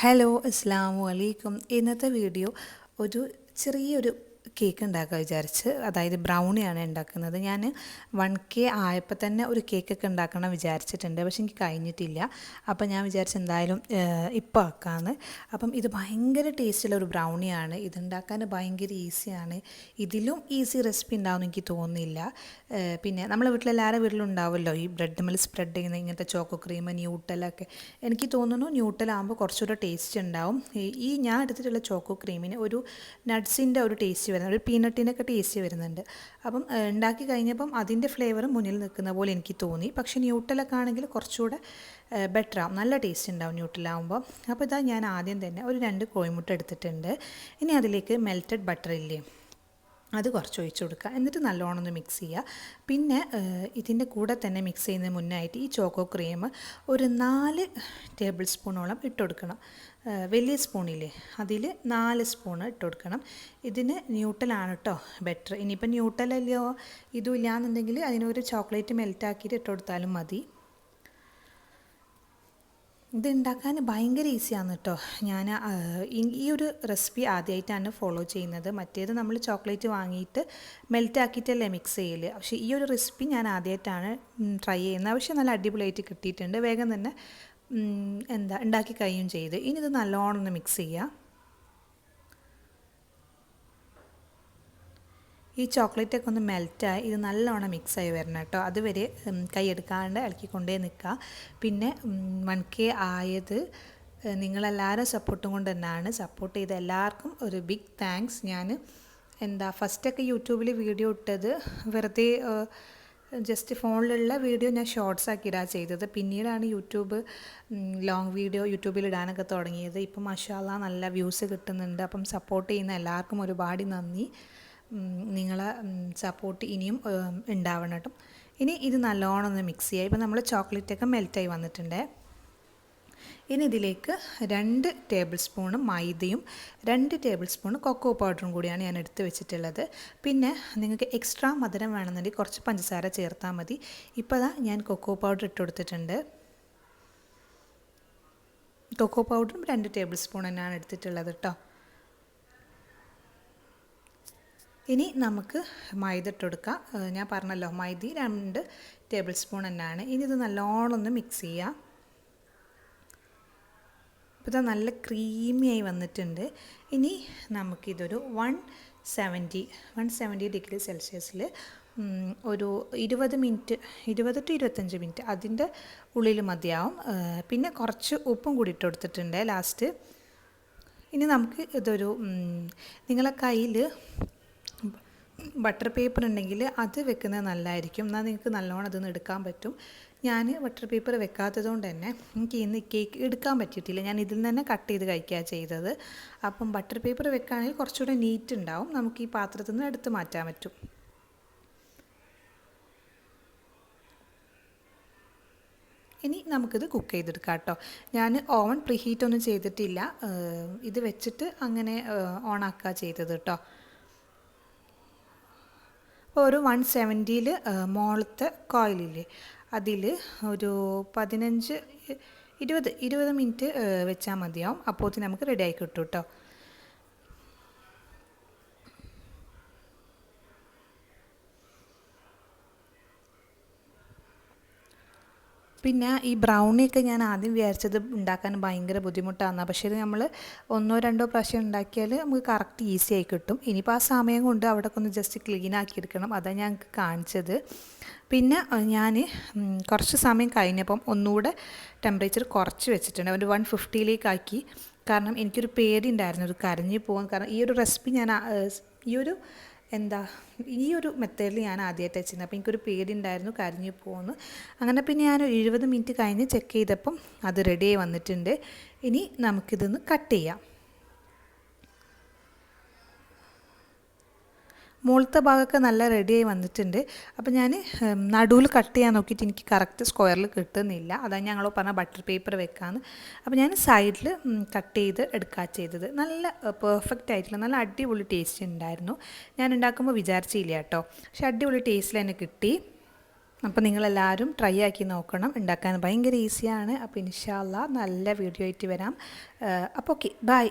Hello അസ്സാമു അലൈക്കും. ഇന്നത്തെ video ഒരു ചെറിയൊരു കേക്ക് ഉണ്ടാക്കാൻ വിചാരിച്ച് അതായത് ബ്രൗണിയാണ് ഉണ്ടാക്കുന്നത്. ഞാൻ വൺ കെ ആയപ്പോൾ തന്നെ ഒരു കേക്കൊക്കെ ഉണ്ടാക്കണം വിചാരിച്ചിട്ടുണ്ട്. പക്ഷെ എനിക്ക് കഴിഞ്ഞിട്ടില്ല. അപ്പോൾ ഞാൻ വിചാരിച്ച് എന്തായാലും ഇപ്പോൾ ആക്കാമെന്ന് അപ്പം ഇത് ഭയങ്കര ടേസ്റ്റുള്ള ഒരു ബ്രൗണിയാണ് ഇതുണ്ടാക്കാൻ ഭയങ്കര ഈസിയാണ് ഇതിലും ഈസി റെസിപ്പി ഉണ്ടാവും എനിക്ക് തോന്നുന്നില്ല. പിന്നെ നമ്മളെ വീട്ടിലെല്ലാവരും വീട്ടിലും ഉണ്ടാവുമല്ലോ? ഈ ബ്രെഡ് മിൽ സ്പ്രെഡ് ചെയ്യുന്ന ഇങ്ങനത്തെ ചോക്കോ ക്രീം ന്യൂട്ടലൊക്കെ എനിക്ക് തോന്നുന്നു ന്യൂട്ടലാകുമ്പോൾ കുറച്ചുകൂടെ ടേസ്റ്റ് ഉണ്ടാവും. ഈ ഞാൻ എടുത്തിട്ടുള്ള ചോക്കോ ക്രീമിന് ഒരു നട്ട്സിന്റെ ഒരു ടേസ്റ്റ് വരുന്നുണ്ട് ഒരു പീനട്ടിനൊക്കെ ടേസ്റ്റ് വരുന്നുണ്ട്. അപ്പം ഉണ്ടാക്കി കഴിഞ്ഞപ്പം അതിന്റെ ഫ്ലേവർ മുന്നിൽ നിൽക്കുന്ന പോലെ എനിക്ക് തോന്നി. പക്ഷേ ന്യൂട്ടലൊക്കെ ആണെങ്കിൽ കുറച്ചുകൂടെ ബെറ്റർ ആവും. നല്ല ടേസ്റ്റ് ഉണ്ടാവും ന്യൂട്ടലാവുമ്പോൾ അപ്പോൾ ഇതാ ഞാൻ ആദ്യം തന്നെ ഒരു രണ്ട് കോഴിമുട്ട എടുത്തിട്ടുണ്ട്. ഇനി അതിലേക്ക് മെൽറ്റഡ് ബട്ടർ ഇല്ലേ? അത് കുറച്ച് ഒഴിച്ചു കൊടുക്കുക. എന്നിട്ട് നല്ലോണം ഒന്ന് മിക്സ് ചെയ്യുക. പിന്നെ ഇതിന്റെ കൂടെ തന്നെ മിക്സ് ചെയ്യുന്നതിന് മുന്നായിട്ട് ഈ ചോക്കോ ക്രീം ഒരു നാല് ടേബിൾ സ്പൂണോളം ഇട്ട് കൊടുക്കണം. വലിയ സ്പൂണില്ലേ അതിൽ നാല് സ്പൂൺ ഇട്ട് കൊടുക്കണം. ഇതിന് ന്യൂട്ടലാണ് കേട്ടോ ബെറ്റർ ഇനിയിപ്പോൾ ന്യൂട്ടലല്ലയോ ഇതും ഇല്ലയെന്നുണ്ടെങ്കിൽ അതിനൊരു ചോക്ലേറ്റ് മെൽറ്റാക്കിയിട്ട് ഇട്ട് കൊടുത്താലും മതി. ഇത് ഉണ്ടാക്കാൻ ഭയങ്കര ഈസിയാണ് കേട്ടോ ഞാൻ ഈ- ഒരു റെസിപ്പി ആദ്യമായിട്ടാണ് ഫോളോ ചെയ്യുന്നത്. മറ്റേത് നമ്മൾ ചോക്ലേറ്റ് വാങ്ങിയിട്ട് മെൽറ്റ് ആക്കിയിട്ടല്ലേ മിക്സ് ചെയ്യൽ പക്ഷേ ഈ ഒരു റെസിപ്പി ഞാൻ ആദ്യമായിട്ടാണ് ട്രൈ ചെയ്യുന്നത്. പക്ഷേ നല്ല അടിപൊളിയായിട്ട് കിട്ടിയിട്ടുണ്ട്. വേഗം തന്നെ എന്താ ഉണ്ടാക്കി കഴിയും ചെയ്ത്. ഇനി ഇത് നല്ലോണം ഒന്ന് മിക്സ് ചെയ്യുക ഈ ചോക്ലേറ്റൊക്കെ ഒന്ന് മെൽറ്റായി ഇത് നല്ലോണം മിക്സായി വരണം കേട്ടോ. അതുവരെ ഉം, കൈയെടുക്കാണ്ട് ഇളക്കിക്കൊണ്ടേ നിൽക്കുക. പിന്നെ വൺ കെ ആയത് നിങ്ങളെല്ലാവരും സപ്പോർട്ടും കൊണ്ട് തന്നെയാണ്. സപ്പോർട്ട് ചെയ്ത എല്ലാവർക്കും ഒരു ബിഗ് താങ്ക്സ് ഞാൻ എന്താ ഫസ്റ്റൊക്കെ യൂട്യൂബിൽ വീഡിയോ ഇട്ടത് വെറുതെ ജസ്റ്റ് ഫോണിലുള്ള വീഡിയോ ഞാൻ ഷോർട്സ് ആക്കിയിടാ ചെയ്തത്. പിന്നീടാണ് യൂട്യൂബ് ലോങ് വീഡിയോ യൂട്യൂബിൽ ഇടാനൊക്കെ തുടങ്ങിയത്. ഇപ്പം മഷാല നല്ല വ്യൂസ് കിട്ടുന്നുണ്ട്. അപ്പം സപ്പോർട്ട് ചെയ്യുന്ന എല്ലാവർക്കും ഒരുപാട് നന്ദി. നിങ്ങളെ സപ്പോർട്ട് ഇനിയും ഉണ്ടാവണം കേട്ടോ ഇനി ഇത് നല്ലോണം ഒന്ന് മിക്സ് ചെയ്യുക. ഇപ്പം നമ്മൾ ചോക്ലേറ്റൊക്കെ മെൽറ്റായി വന്നിട്ടുണ്ട്. ഇനി ഇതിലേക്ക് രണ്ട് ടേബിൾ സ്പൂണ് മൈദയും രണ്ട് ടേബിൾ സ്പൂൺ കൊക്കോ പൗഡറും കൂടിയാണ് ഞാൻ എടുത്ത് വെച്ചിട്ടുള്ളത്. പിന്നെ നിങ്ങൾക്ക് എക്സ്ട്രാ മധുരം വേണമെന്നുണ്ടെങ്കിൽ കുറച്ച് പഞ്ചസാര ചേർത്താൽ മതി. ഇപ്പോൾ ഞാൻ കൊക്കോ പൗഡർ ഇട്ട് കൊടുത്തിട്ടുണ്ട്. കൊക്കോ പൗഡറും രണ്ട് ടേബിൾ സ്പൂൺ തന്നെയാണ് എടുത്തിട്ടുള്ളത് കേട്ടോ ഇനി നമുക്ക് മൈദ ഇട്ടെടുക്കാം ഞാൻ പറഞ്ഞല്ലോ മൈദ രണ്ട് ടേബിൾ സ്പൂൺ തന്നെയാണ്. ഇനി ഇത് നല്ലോണം ഒന്ന് മിക്സ് ചെയ്യാം. അപ്പോൾ ഇത് നല്ല ക്രീമിയായി വന്നിട്ടുണ്ട്. ഇനി നമുക്കിതൊരു one seventy one seventy degree സെൽഷ്യസിൽ ഒരു ഇരുപത് മിനിറ്റ് ഇരുപത് ടു ഇരുപത്തഞ്ച് മിനിറ്റ് അതിന്റെ ഉള്ളിൽ മതിയാവും. പിന്നെ കുറച്ച് ഉപ്പും കൂടി ഇട്ട് കൊടുത്തിട്ടുണ്ട് ലാസ്റ്റ് ഇനി നമുക്ക് ഇതൊരു നിങ്ങളെ കയ്യിൽ ബട്ടർ പേപ്പർ ഉണ്ടെങ്കിൽ അത് വെക്കുന്നത് നല്ലതായിരിക്കും. എന്നാൽ നിങ്ങൾക്ക് നല്ലോണം അതൊന്ന് എടുക്കാൻ പറ്റും. ഞാൻ ബട്ടർ പേപ്പർ വെക്കാത്തത് കൊണ്ട് തന്നെ എനിക്ക് ഇന്ന് കേക്ക് എടുക്കാൻ പറ്റിയിട്ടില്ല. ഞാൻ ഇതിൽ തന്നെ കട്ട് ചെയ്ത് കഴിക്കുക ചെയ്തത്. അപ്പം ബട്ടർ പേപ്പർ വെക്കുകയാണെങ്കിൽ കുറച്ചുകൂടെ നീറ്റ് ഉണ്ടാവും. നമുക്ക് ഈ പാത്രത്തിൽ നിന്ന് എടുത്ത് മാറ്റാൻ പറ്റും. ഇനി നമുക്കിത് കുക്ക് ചെയ്തെടുക്കാം കേട്ടോ. ഞാൻ ഓവൻ പ്രീഹീറ്റ് ഒന്നും ചെയ്തിട്ടില്ല. ഇത് വെച്ചിട്ട് അങ്ങനെ ഓണാക്കുക ചെയ്തത് കേട്ടോ. ഒരു വൺ സെവന്റിയിൽ മോളത്തെ കോയിലില്ലേ അതിൽ ഒരു പതിനഞ്ച് ഇരുപത് ഇരുപത് മിനിറ്റ് വെച്ചാൽ മതിയാവും. അപ്പോൾ നമുക്ക് റെഡി ആയി കിട്ടും കേട്ടോ പിന്നെ ഈ ബ്രൗണിയൊക്കെ ഞാൻ ആദ്യം വിചാരിച്ചത് ഉണ്ടാക്കാൻ ഭയങ്കര ബുദ്ധിമുട്ടാണ് പക്ഷേ ഇത് നമ്മൾ ഒന്നോ രണ്ടോ പ്രാവശ്യം ഉണ്ടാക്കിയാൽ നമുക്ക് കറക്റ്റ് ഈസി ആയി കിട്ടും. ഇനിയിപ്പോൾ ആ സമയം കൊണ്ട് അവിടെ ഒന്ന് ജസ്റ്റ് ക്ലീൻ ആക്കി എടുക്കണം അതാണ് ഞങ്ങൾക്ക് കാണിച്ചത്. പിന്നെ ഞാൻ കുറച്ച് സമയം കഴിഞ്ഞപ്പം ഒന്നുകൂടെ ടെമ്പറേച്ചർ കുറച്ച് വെച്ചിട്ടുണ്ട്. ഒരു വൺ ഫിഫ്റ്റിയിലേക്കാക്കി കാരണം എനിക്കൊരു പേടി ഉണ്ടായിരുന്നു ഒരു കരഞ്ഞു പോകാൻ കാരണം ഈ ഒരു റെസിപ്പി ഞാൻ ഈ ഒരു എന്താ ഈ ഒരു മെത്തേഡിൽ ഞാൻ ആദ്യമായിട്ട് വെച്ചിരുന്നത് അപ്പോൾ എനിക്കൊരു പേടി ഉണ്ടായിരുന്നു കരിഞ്ഞു പോകുന്നു അങ്ങനെ പിന്നെ ഞാൻ എഴുപത് മിനിറ്റ് കഴിഞ്ഞ് ചെക്ക് ചെയ്തപ്പം അത് റെഡിയായി വന്നിട്ടുണ്ട്. ഇനി നമുക്കിതൊന്ന് കട്ട് ചെയ്യാം. മുകളത്തെ ഭാഗമൊക്കെ നല്ല റെഡിയായി വന്നിട്ടുണ്ട്. അപ്പോൾ ഞാൻ നടുവിൽ കട്ട് ചെയ്യാൻ നോക്കിയിട്ട് എനിക്ക് കറക്റ്റ് സ്ക്വയറിൽ കിട്ടുന്നില്ല. അതാണ് ഞങ്ങൾ പറഞ്ഞ ബട്ടർ പേപ്പർ വെക്കാമെന്ന് അപ്പോൾ ഞാൻ സൈഡിൽ കട്ട് ചെയ്ത് എടുക്കുക ചെയ്തത്. നല്ല പെർഫെക്റ്റ് ആയിട്ടുള്ള നല്ല അടിപൊളി ടേസ്റ്റ് ഉണ്ടായിരുന്നു. ഞാൻ ഉണ്ടാക്കുമ്പോൾ വിചാരിച്ചില്ല കേട്ടോ. പക്ഷെ അടിപൊളി ടേസ്റ്റിൽ തന്നെ കിട്ടി. അപ്പോൾ നിങ്ങളെല്ലാവരും ട്രൈ ആക്കി നോക്കണം. ഉണ്ടാക്കാൻ ഭയങ്കര ഈസിയാണ് അപ്പോൾ ഇൻഷാല്ല നല്ല വീഡിയോ ആയിട്ട് വരാം. അപ്പോൾ ഓക്കെ ബൈ